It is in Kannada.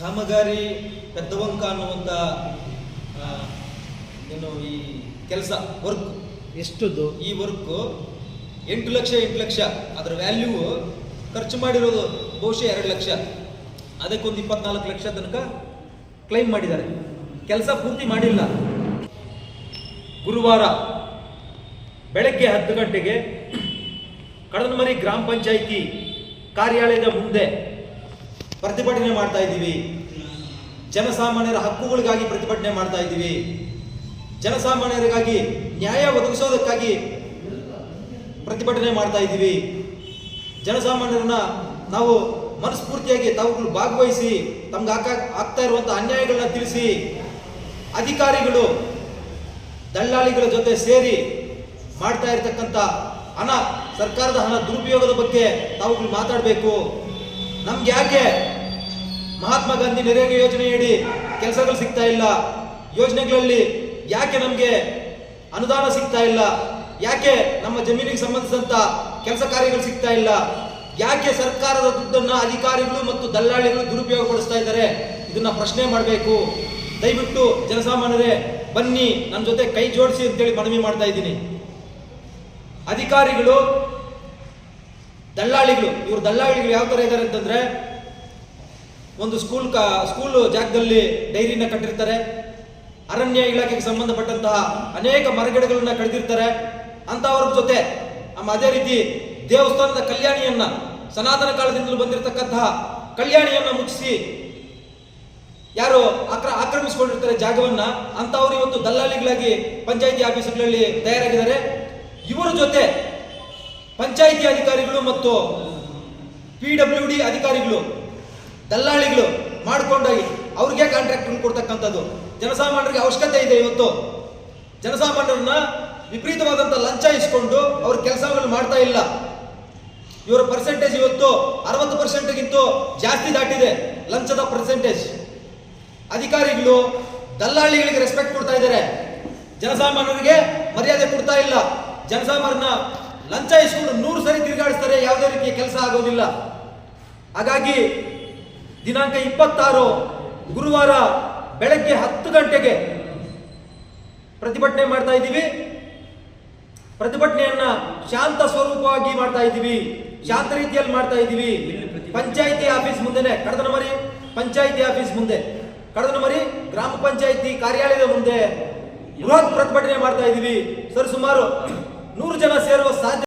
ಕಾಮಗಾರಿ ಪೆದ್ದವಂಕ ಅನ್ನುವಂಥ ಏನು ಈ ಕೆಲಸ ವರ್ಕ್ ಎಷ್ಟುದು? ಈ ವರ್ಕ್ ಎಂಟು ಲಕ್ಷ ಎಂಟು ಲಕ್ಷ. ಅದರ ವ್ಯಾಲ್ಯೂ ಖರ್ಚು ಮಾಡಿರೋದು ಬಹುಶಃ ಎರಡು ಲಕ್ಷ. ಅದಕ್ಕೊಂದು ಇಪ್ಪತ್ನಾಲ್ಕು ಲಕ್ಷ ತನಕ ಕ್ಲೈಮ್ ಮಾಡಿದ್ದಾರೆ. ಕೆಲಸ ಪೂರ್ತಿ ಮಾಡಿಲ್ಲ. ಗುರುವಾರ ಬೆಳಗ್ಗೆ ಹತ್ತು ಗಂಟೆಗೆ ಕಡದಮರಿ ಗ್ರಾಮ ಪಂಚಾಯಿತಿ ಕಾರ್ಯಾಲಯದ ಮುಂದೆ ಪ್ರತಿಭಟನೆ ಮಾಡ್ತಾ ಇದ್ದೀವಿ. ಜನಸಾಮಾನ್ಯರ ಹಕ್ಕುಗಳಿಗಾಗಿ ಪ್ರತಿಭಟನೆ ಮಾಡ್ತಾ ಇದ್ದೀವಿ. ಜನಸಾಮಾನ್ಯರಿಗಾಗಿ ನ್ಯಾಯ ಒದಗಿಸೋದಕ್ಕಾಗಿ ಪ್ರತಿಭಟನೆ ಮಾಡ್ತಾ ಇದ್ದೀವಿ. ಜನಸಾಮಾನ್ಯರನ್ನ ನಾವು ಮನಸ್ಫೂರ್ತಿಯಾಗಿ ತಾವುಗಳು ಭಾಗವಹಿಸಿ ತಮ್ಗೆ ಹಾಕ ಆಗ್ತಾ ಇರುವಂಥ ಅನ್ಯಾಯಗಳನ್ನ ತಿಳಿಸಿ, ಅಧಿಕಾರಿಗಳು, ದಳ್ಳಾಳಿಗಳ ಜೊತೆ ಸೇರಿ ಮಾಡ್ತಾ ಇರತಕ್ಕಂಥ ಹಣ, ಸರ್ಕಾರದ ಹಣ ದುರುಪಯೋಗದ ಬಗ್ಗೆ ತಾವುಗಳು ಮಾತಾಡಬೇಕು. ನಮ್ಗೆ ಯಾಕೆ ಮಹಾತ್ಮ ಗಾಂಧಿ ನರೇಗಾ ಯೋಜನೆಯಡಿ ಕೆಲಸಗಳು ಸಿಗ್ತಾ ಇಲ್ಲ? ಯೋಜನೆಗಳಲ್ಲಿ ಯಾಕೆ ನಮಗೆ ಅನುದಾನ ಸಿಗ್ತಾ ಇಲ್ಲ? ಯಾಕೆ ನಮ್ಮ ಜಮೀನಿಗೆ ಸಂಬಂಧಿಸಿದಂತ ಕೆಲಸ ಕಾರ್ಯಗಳು ಸಿಗ್ತಾ ಇಲ್ಲ? ಯಾಕೆ ಸರ್ಕಾರದ ದುಡ್ಡನ್ನ ಅಧಿಕಾರಿಗಳು ಮತ್ತು ದಲ್ಲಾಳಿಗಳು ದುರುಪಯೋಗ ಪಡಿಸ್ತಾ ಇದ್ದಾರೆ? ಇದನ್ನ ಪ್ರಶ್ನೆ ಮಾಡಬೇಕು. ದಯವಿಟ್ಟು ಜನಸಾಮಾನ್ಯರೇ, ಬನ್ನಿ ನನ್ನ ಜೊತೆ ಕೈ ಜೋಡಿಸಿ ಅಂತೇಳಿ ಮನವಿ ಮಾಡ್ತಾ ಇದ್ದೀನಿ. ಅಧಿಕಾರಿಗಳು ದಲ್ಲಾಳಿಗಳು, ಇವರು ದಲ್ಲಾಳಿಗಳು ಯಾವ ತರ ಇದ್ದಾರೆ ಅಂತಂದ್ರೆ, ಒಂದು ಸ್ಕೂಲ್ ಕ ಸ್ಕೂಲ್ ಜಾಗದಲ್ಲಿ ಡೈರಿನ ಕಟ್ಟಿರ್ತಾರೆ, ಅರಣ್ಯ ಇಲಾಖೆಗೆ ಸಂಬಂಧಪಟ್ಟಂತಹ ಅನೇಕ ಮರಗಿಡಗಳನ್ನ ಕಡಿದಿರ್ತಾರೆ ಅಂತವ್ರ ಜೊತೆ ನಮ್ಮ ಅದೇ ರೀತಿ ದೇವಸ್ಥಾನದ ಕಲ್ಯಾಣಿಯನ್ನ, ಸನಾತನ ಕಾಲದಿಂದಲೂ ಬಂದಿರತಕ್ಕಂತಹ ಕಲ್ಯಾಣಿಯನ್ನ ಮುಚ್ಚಿಸಿ ಯಾರು ಆಕ್ರ, ಆಕ್ರಮಿಸಿಕೊಂಡಿರ್ತಾರೆ ಜಾಗವನ್ನ, ಅಂತವ್ರು ಇವತ್ತು ದಲ್ಲಾಳಿಗಳಾಗಿ ಪಂಚಾಯಿತಿ ಆಫೀಸ್ಗಳಲ್ಲಿ ತಯಾರಾಗಿದ್ದಾರೆ. ಇವರ ಜೊತೆ ಪಂಚಾಯಿತಿ ಅಧಿಕಾರಿಗಳು ಮತ್ತು ಪಿ ಡಬ್ಲ್ಯೂ ಡಿ ಅಧಿಕಾರಿಗಳು, ದಲ್ಲಾಳಿಗಳು ಮಾಡಿಕೊಂಡೋಗಿ ಅವ್ರಿಗೆ ಕಾಂಟ್ರಾಕ್ಟ್ ಕೊಡ್ತಕ್ಕಂಥದ್ದು. ಜನಸಾಮಾನ್ಯರಿಗೆ ಅವಶ್ಯಕತೆ ಇದೆ ಇವತ್ತು. ಜನಸಾಮಾನ್ಯರನ್ನ ವಿಪರೀತವಾದಂಥ ಲಂಚ ಇಸ್ಕೊಂಡು ಅವ್ರ ಕೆಲಸಗಳು ಮಾಡ್ತಾ ಇಲ್ಲ. ಇವರ ಪರ್ಸೆಂಟೇಜ್ ಇವತ್ತು ಅರವತ್ತು ಪರ್ಸೆಂಟ್ಗಿಂತ ಜಾಸ್ತಿ ದಾಟಿದೆ ಲಂಚದ ಪರ್ಸೆಂಟೇಜ್ ಅಧಿಕಾರಿಗಳು, ದಲ್ಲಾಳಿಗಳಿಗೆ ರೆಸ್ಪೆಕ್ಟ್ ಕೊಡ್ತಾ ಇದ್ದಾರೆ. ಜನಸಾಮಾನ್ಯರಿಗೆ ಮರ್ಯಾದೆ ಕೊಡ್ತಾ ಇಲ್ಲ. ಜನಸಾಮಾನ್ಯನ ಲಂಚ ಇಸ್ಕೊಂಡು ನೂರು ಸರಿ ತಿರುಗಾಡಿಸ್ತಾರೆ, ಯಾವುದೇ ರೀತಿಯ ಕೆಲಸ ಆಗೋದಿಲ್ಲ. ಹಾಗಾಗಿ ದಿನಾಂಕ ಇಪ್ಪತ್ತಾರು, ಗುರುವಾರ ಬೆಳಗ್ಗೆ ಹತ್ತು ಗಂಟೆಗೆ ಪ್ರತಿಭಟನೆ ಮಾಡ್ತಾ ಇದ್ದೀವಿ. ಪ್ರತಿಭಟನೆಯನ್ನ ಶಾಂತ ಸ್ವರೂಪವಾಗಿ ಮಾಡ್ತಾ ಇದ್ದೀವಿ. ಶಾಂತ ರೀತಿಯಲ್ಲಿ ಮಾಡ್ತಾ ಇದ್ದೀವಿ. ಪಂಚಾಯಿತಿ ಆಫೀಸ್ ಮುಂದೆನೆ ಕಡದನಮರಿ ಪಂಚಾಯಿತಿ ಆಫೀಸ್ ಮುಂದೆ. ಕಡದನಮರಿ ಗ್ರಾಮ ಪಂಚಾಯಿತಿ ಕಾರ್ಯಾಲಯದ ಮುಂದೆ ಬೃಹತ್ ಪ್ರತಿಭಟನೆ ಮಾಡ್ತಾ ಇದ್ದೀವಿ. ಸರ್, ಸುಮಾರು ನೂರು ಜನ ಸೇರುವ ಸಾಧ್ಯ